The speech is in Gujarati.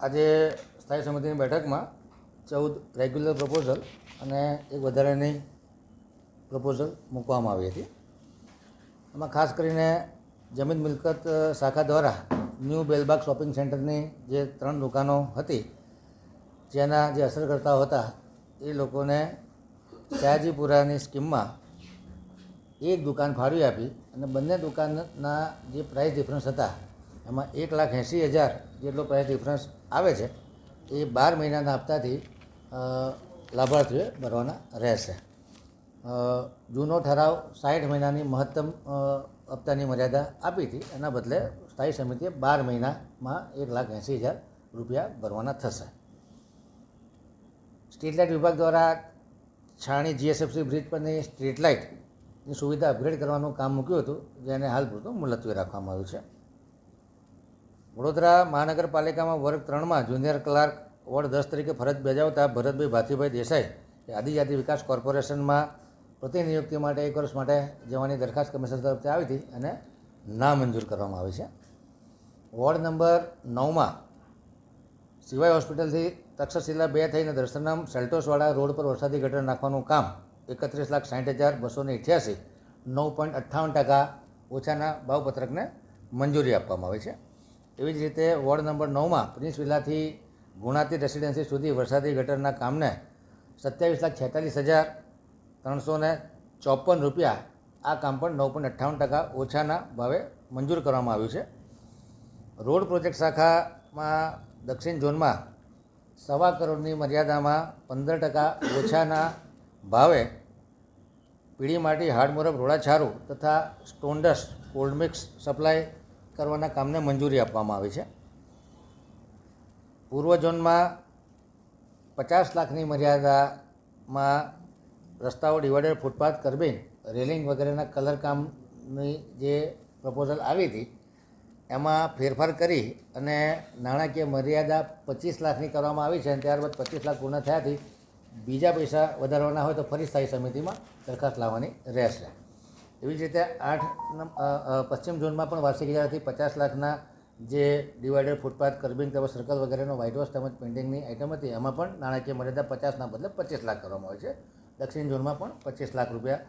આજે સ્થાયી સમિતિની બેઠકમાં ચૌદ રેગ્યુલર પ્રપોઝલ અને એક વધારાની પ્રપોઝલ મૂકવામાં આવી હતી. એમાં ખાસ કરીને જમીન મિલકત શાખા દ્વારા ન્યૂ બેલબાગ શોપિંગ સેન્ટરની જે ત્રણ દુકાનો હતી, જેના જે અસરકર્તાઓ હતા, એ લોકોને શાહજીપુરાની સ્કીમમાં એક દુકાન ફાળવી આપી અને બંને દુકાનના જે પ્રાઇસ ડિફરન્સ હતા એમાં એક લાખ એંસી હજાર જેટલો પ્રાઇસ ડિફરન્સ આવે છે. એ બાર મહિનાના હપ્તાથી લાભાર્થીઓએ ભરવાના રહેશે. જૂનો ઠરાવ સાઠ મહિનાની મહત્તમ હપ્તાની મર્યાદા આપી હતી. એના બદલે સ્થાયી સમિતિએ બાર મહિનામાં એક લાખ એંસી હજાર રૂપિયા ભરવાના થશે. સ્ટ્રીટ લાઇટ વિભાગ દ્વારા છાણી જીએસએફસી બ્રિજ પરની સ્ટ્રીટ લાઇટની સુવિધા અપગ્રેડ કરવાનું કામ મૂક્યું હતું, જેને હાલ પૂરતું મુલતવી રાખવામાં આવ્યું છે. વડોદરા મહાનગરપાલિકામાં વર્ગ ત્રણમાં જુનિયર ક્લાર્ક વોર્ડ દસ તરીકે ફરજ બજાવતા ભરતભાઈ ભાથીભાઈ દેસાઈ એ આદિજાતિ વિકાસ કોર્પોરેશનમાં પ્રતિનિયુક્તિ માટે એક વર્ષ માટે જવાની દરખાસ્ત કમિશન તરફથી આવી હતી અને નામંજૂર કરવામાં આવી છે. વોર્ડ નંબર નવમાં સિવાય હોસ્પિટલથી તક્ષશિલા બે થઈને દર્શનામ સેલ્ટોસવાળા રોડ પર વરસાદી ગટર નાખવાનું કામ એકત્રીસ લાખ સાઠ હજાર બસો ને અઠ્યાસી નવ પોઈન્ટ અઠ્ઠાવન ટકા ઓછાના ભાવપત્રકને મંજૂરી આપવામાં આવી છે. એવી જ રીતે વોર્ડ નંબર નવમાં પ્રિન્સ વિલાથી ગુણાતી રેસિડેન્સી સુધી વરસાદી ગટરના કામને સત્યાવીસ લાખ છેતાલીસ હજાર ત્રણસો ને ચોપન રૂપિયા આ કામ પણ નવ પોઈન્ટ અઠ્ઠાવન ટકા ઓછાના ભાવે મંજૂર કરવામાં આવ્યું છે. રોડ પ્રોજેક્ટ શાખામાં દક્ષિણ ઝોનમાં સવા કરોડની મર્યાદામાં પંદર ટકા ઓછાના ભાવે પીળી માટી હાડમોરબ રોડાછારું તથા સ્ટોન્ડસ કોલ્ડ મિક્સ સપ્લાય કરવાના કામને મંજૂરી આપવામાં આવી છે. પૂર્વ ઝોનમાં પચાસ લાખની મર્યાદામાં રસ્તાઓ ડિવાઈડર ફૂટપાથ કર્બિંગ રેલિંગ વગેરેના કલર કામની જે પ્રપોઝલ આવી હતી, એમાં ફેરફાર કરી અને નાણાકીય મર્યાદા પચીસ લાખની કરવામાં આવી છે અને ત્યારબાદ પચીસ લાખ પૂર્ણ થયાથી બીજા પૈસા વધારવાના હોય તો ફરી સ્થાયી સમિતિમાં દરખાસ્ત લાવવાની રહેશે. એવી જ રીતે આઠ પશ્ચિમ ઝોનમાં પણ વાર્ષિક ઇજારાથી પચાસ લાખના જે ડિવાઈડર ફૂટપાથ, કર્બિંગ તેમજ સર્કલ વગેરેનો વ્હાઇટ વોશ તેમજ પેઇન્ટિંગની આઇટમ હતી, એમાં પણ નાણાકીય મર્યાદા પચાસના બદલે પચીસ લાખ કરવામાં આવે છે. દક્ષિણ ઝોનમાં પણ પચીસ લાખ રૂપિયા